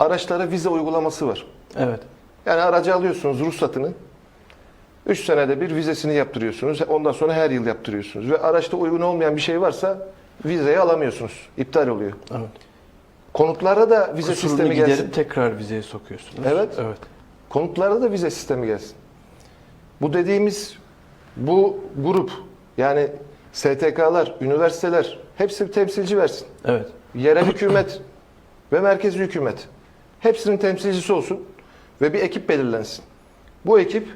araçlara vize uygulaması var. Evet. Yani aracı alıyorsunuz ruhsatını. 3 senede bir vizesini yaptırıyorsunuz. Ondan sonra her yıl yaptırıyorsunuz. Ve araçta uygun olmayan bir şey varsa vizeyi alamıyorsunuz. İptal oluyor. Evet. Konutlara da vize Kusurunu sistemi giderip gelsin. tekrar vizeye sokuyorsunuz. Evet. Evet. Konutlarda da vize sistemi gelsin. Bu dediğimiz bu grup yani STK'lar, üniversiteler hepsi bir temsilci versin. Evet. Yerel hükümet ve merkezi hükümet hepsinin temsilcisi olsun ve bir ekip belirlensin. Bu ekip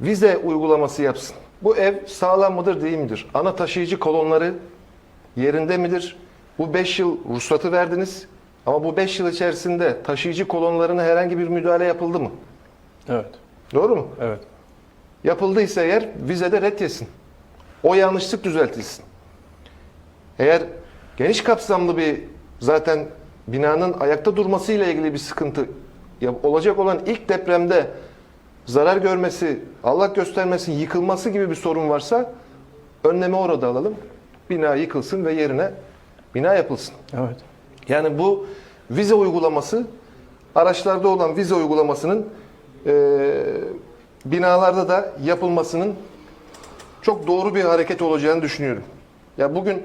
vize uygulaması yapsın. Bu ev sağlam mıdır değil midir? Ana taşıyıcı kolonları yerinde midir? Bu 5 yıl ruhsatı verdiniz ama bu 5 yıl içerisinde taşıyıcı kolonlarına herhangi bir müdahale yapıldı mı? Evet. Doğru mu? Evet. Yapıldıysa eğer vizede ret yesin. O yanlışlık düzeltilsin. Eğer geniş kapsamlı bir zaten binanın ayakta durmasıyla ilgili bir sıkıntı ya- olacak olan ilk depremde zarar görmesi, Allah göstermesin yıkılması gibi bir sorun varsa önlemi orada alalım. Bina yıkılsın ve yerine bina yapılsın. Evet. Yani bu vize uygulaması araçlarda olan vize uygulamasının eee, binalarda da yapılmasının çok doğru bir hareket olacağını düşünüyorum. Ya bugün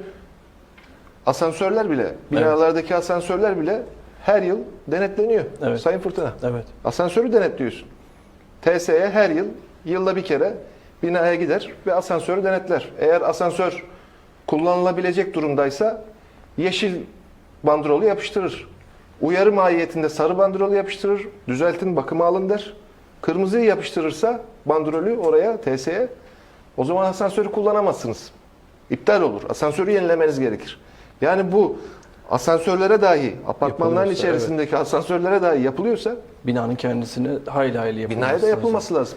asansörler bile, binalardaki asansörler bile her yıl denetleniyor. Evet. Sayın Fırtına. Evet. Asansörü denetliyorsun. TSE her yıl, yılda bir kere binaya gider ve asansörü denetler. Eğer asansör kullanılabilecek durumdaysa yeşil bandrolu yapıştırır. Uyarı mahiyetinde sarı bandrolu yapıştırır. Düzeltin bakıma alın der. Kırmızıyı yapıştırırsa bandrolü oraya TSE o zaman asansörü kullanamazsınız. İptal olur. Asansörü yenilemeniz gerekir. Yani bu asansörlere dahi, apartmanların Yapılıyorsa, içerisindeki asansörlere dahi yapılıyorsa Binanın kendisine hayli hayli yapılması binaya da lazım. yapılması lazım.